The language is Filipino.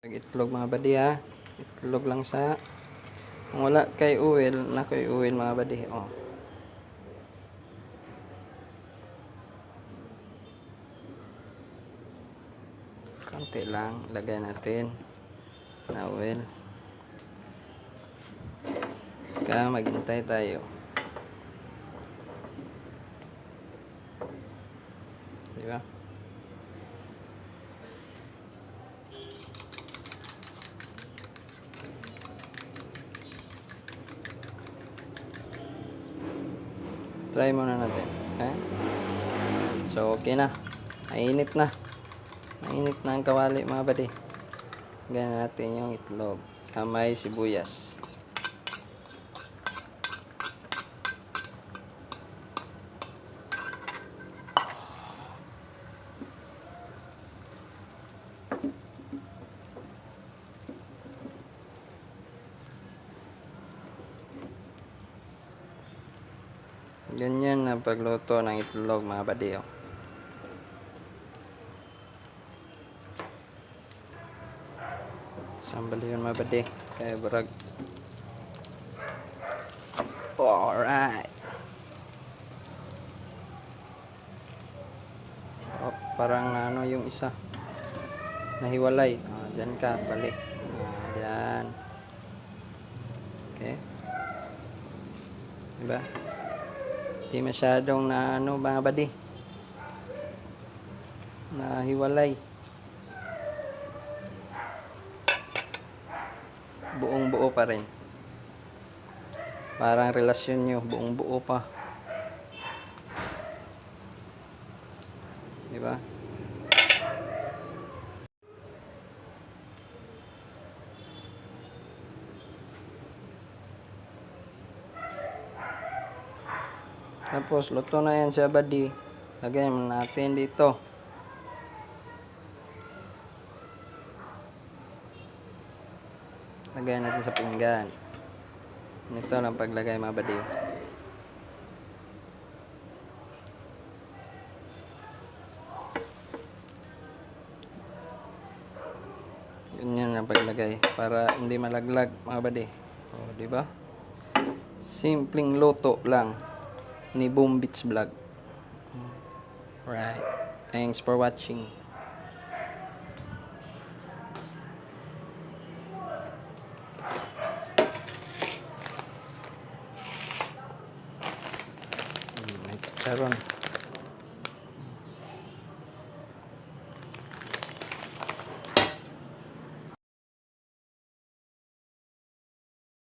Pag itlog mga badi ha. Itlog lang sa kung wala kay uwil, na kay uwil mga badi. Oh. Konti lang, lagay natin na uwil. Ka maghintay tayo. Di Try muna natin. Okay? So, okay na. Mainit na. Mainit na ang kawali mga badi. Ganyan natin yung itlog. Kamay sibuyas. Ganyan na pagluto ng itlog mga badi. oh. Sambal yun mga badi. Kaya barag. Alright. Oh, parang ano yung isa. Nahiwalay. Ah, dyan ka, balik. Ah, dyan. Okay. Diba? Hindi masyadong na ano mga badi. Nahiwalay. Buong buo pa rin. Parang relasyon nyo, buong buo pa. Di ba? Tapos, luto na yan siya, buddy. Lagay natin dito. Lagay natin sa pinggan. Ito lang paglagay, mga buddy. Ganyan ang paglagay para hindi malaglag, mga buddy. O, di ba? Simpleng luto lang ni Boom Beats Vlog. Right. Thanks for watching. Hmm, may chicharon.